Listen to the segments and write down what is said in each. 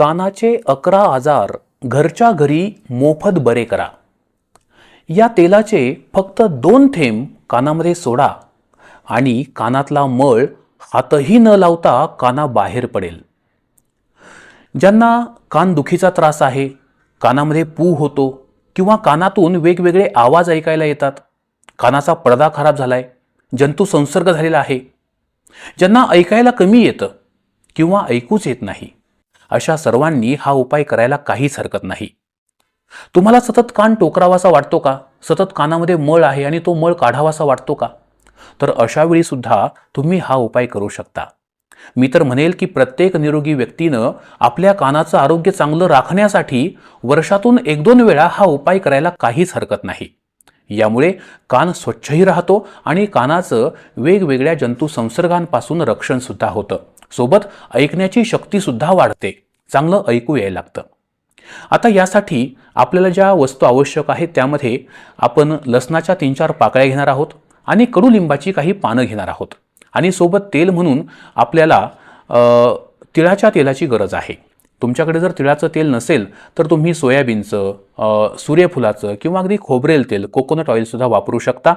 कानाचे अकरा आजार घरच्या घरी मोफत बरे करा. या तेलाचे फक्त दोन थेंब कानामध्ये सोडा आणि कानातला मळ हातही न लावता कानाबाहेर पडेल. ज्यांना कानदुखीचा त्रास आहे कानामध्ये पू होतो किंवा कानातून वेगवेगळे आवाज ऐकायला येतात कानाचा पडदा खराब झालाय जंतू संसर्ग झालेला आहे ज्यांना ऐकायला कमी येतं किंवा ऐकूच येत नाही. अशा सर्वांनी हा उपाय करायला काहीच हरकत नाही. तुम्हाला सतत कान टोकरावासा वाटतो का? सतत कानामध्ये मळ आहे आणि तो मळ काढावासा वाटतो का? तर अशावेळी सुद्धा तुम्ही हा उपाय करू शकता. मी तर म्हणेल की प्रत्येक निरोगी व्यक्तीनं आपल्या कानाचं आरोग्य चांगलं राखण्यासाठी वर्षातून एक दोन वेळा हा उपाय करायला काहीच हरकत नाही. यामुळे कान स्वच्छही राहतो आणि कानाचं वेगवेगळ्या जंतू संसर्गांपासून रक्षणसुद्धा होतं. सोबत ऐकण्याची शक्तीसुद्धा वाढते. चांगलं ऐकू यायला लागतं. आता यासाठी आपल्याला ज्या वस्तू आवश्यक आहेत त्यामध्ये आपण लसणाच्या तीन चार पाकळ्या घेणार आहोत आणि कडुलिंबाची काही पानं घेणार आहोत. आणि सोबत तेल म्हणून आपल्याला तिळाच्या तेलाची गरज आहे. तुमच्याकडे जर तिळाचं तेल नसेल तर तुम्ही सोयाबीनचं सूर्यफुलाचं किंवा अगदी खोबरेल तेल कोकोनट ऑइलसुद्धा वापरू शकता.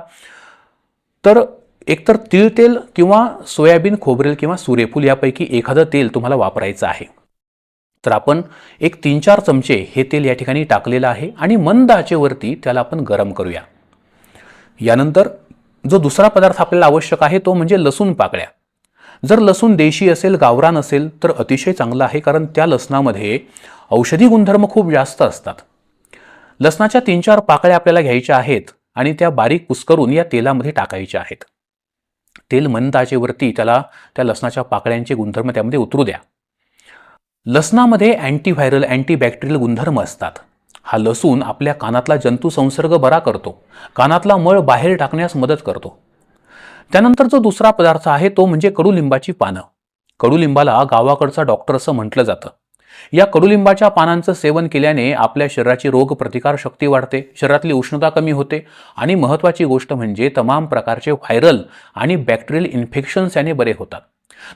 तर एकतर तिळ तेल किंवा सोयाबीन खोबरेल किंवा सूर्यफूल यापैकी एखादं तेल तुम्हाला वापरायचं आहे. तर आपण एक तीन चार चमचे हे तेल या ठिकाणी टाकलेलं आहे आणि मंद आचेवरती त्याला आपण गरम करूया. यानंतर जो दुसरा पदार्थ आपल्याला आवश्यक आहे तो म्हणजे लसूण पाकळ्या. जर लसूण देशी असेल गावरान असेल तर अतिशय चांगलं आहे कारण त्या लसणामध्ये औषधी गुणधर्म खूप जास्त असतात. लसणाच्या तीन चार पाकळ्या आपल्याला घ्यायच्या आहेत आणि त्या बारीक कुस्करून या तेलामध्ये टाकायच्या आहेत. तेल मंद त्याला त्या लसणाच्या पाकळ्यांचे गुणधर्म त्यामध्ये उतरू द्या. लसणामध्ये अँटीव्हायरल अँटीबॅक्टेरियल गुणधर्म असतात. हा लसूण आपल्या कानातला जंतू संसर्ग बरा करतो. कानातला मळ बाहेर टाकण्यास मदत करतो. त्यानंतर जो दुसरा पदार्थ आहे तो म्हणजे कडुलिंबाची पानं. कडुलिंबाला गावाकडचा डॉक्टर असं म्हटलं जातं. या कडुलिंबाच्या पानांचं सेवन केल्याने आपल्या शरीराची रोग प्रतिकार शक्ती वाढते शरीरातली उष्णता कमी होते आणि महत्त्वाची गोष्ट म्हणजे तमाम प्रकारचे व्हायरल आणि बॅक्टेरियल इन्फेक्शन्स याने बरे होतात.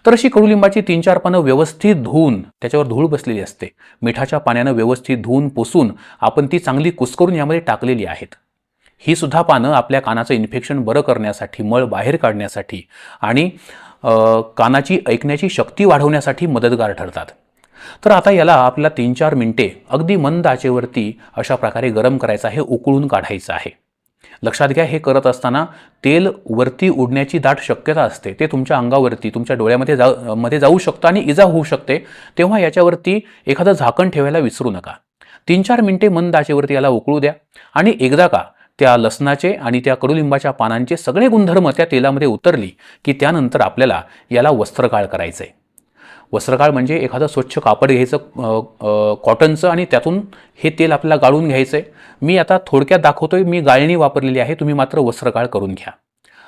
तर अशी कडुलिंबाची तीन चार पानं व्यवस्थित धुवून त्याच्यावर धूळ बसलेली असते. मिठाच्या पाण्यानं व्यवस्थित धुवून पुसून आपण ती चांगली कुस्करून यामध्ये टाकलेली आहेत. ही सुद्धा पानं आपल्या कानाचं इन्फेक्शन बरं करण्यासाठी मळ बाहेर काढण्यासाठी आणि कानाची ऐकण्याची शक्ती वाढवण्यासाठी मदतगार ठरतात. तर आता याला आपल्याला तीन चार मिनिटे अगदी मंद आचेवरती अशा प्रकारे गरम करायचं आहे उकळून काढायचं आहे. लक्षात घ्या हे करत असताना तेल वरती उडण्याची दाट शक्यता असते. ते तुमच्या अंगावरती तुमच्या डोळ्यामध्ये जा मध्ये जाऊ शकतं आणि इजा होऊ शकते. तेव्हा याच्यावरती एखादं झाकण ठेवायला विसरू नका. तीन चार मिनिटे मंद आचेवरती याला उकळू द्या आणि एकदा का त्या लसणाचे आणि त्या कडुलिंबाच्या पानांचे सगळे गुणधर्म त्या तेलामध्ये उतरली की त्यानंतर आपल्याला याला वस्त्रकाळ करायचं आहे वस्त्रकाळ म्हणजे एखादं स्वच्छ कापड घ्यायचं कॉटनचं आणि त्यातून हे तेल आपल्याला गाळून घ्यायचं आहे मी आता थोडक्यात दाखवतोय मी गाळणी वापरलेली आहे तुम्ही मात्र वस्त्रकाळ करून घ्या.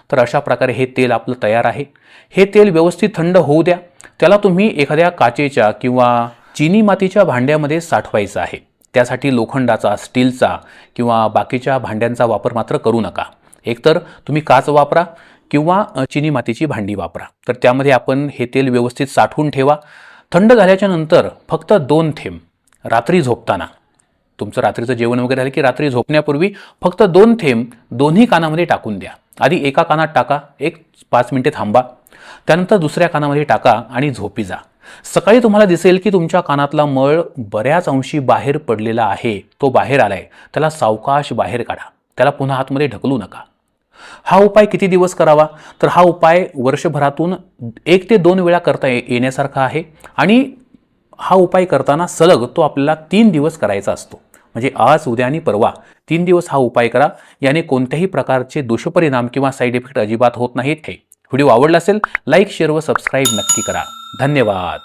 तर अशा प्रकारे हे तेल आपलं तयार आहे. हे तेल व्यवस्थित थंड होऊ द्या. त्याला तुम्ही एखाद्या काचेच्या किंवा चिनी मातीच्या भांड्यामध्ये साठवायचं आहे. त्यासाठी लोखंडाचा स्टीलचा किंवा बाकीच्या भांड्यांचा वापर मात्र करू नका. एकतर तुम्ही काच वापरा किंवा चिनी मातीची भांडी वापरा. तर त्यामध्ये आपण हे तेल व्यवस्थित साठवून ठेवा. थंड झाल्याच्यानंतर फक्त दोन थेंब रात्री झोपताना. तुमचं रात्रीचं जेवण वगैरे झालं की रात्री झोपण्यापूर्वी फक्त दोन थेंब दोन्ही कानामध्ये टाकून द्या. आधी एका कानात टाका एक पाच मिनिटे थांबा. त्यानंतर दुसऱ्या कानामध्ये टाका आणि झोपी जा. सकाळी तुम्हाला दिसेल की तुमच्या कानातला मळ बऱ्याच अंशी बाहेर पडलेला आहे. तो बाहेर आलाय. त्याला सावकाश बाहेर काढा. त्याला पुन्हा आतमध्ये ढकलू नका. हा उपाय किती दिवस करावा? तर हा उपाय वर्षभरातून एक ते दोन वेळा करता ये- येण्यासारखा आहे. आणि हा उपाय करताना सलग तो आपल्याला तीन दिवस करायचा असतो. म्हणजे आज उद्या आणि परवा. तीन दिवस हा उपाय करा. याने कोणत्याही प्रकारचे दुष्परिणाम किंवा साईड इफेक्ट अजिबात होत नाहीत हे. व्हिडिओ आवडला असेल लाईक शेअर व सबस्क्राईब नक्की करा. धन्यवाद.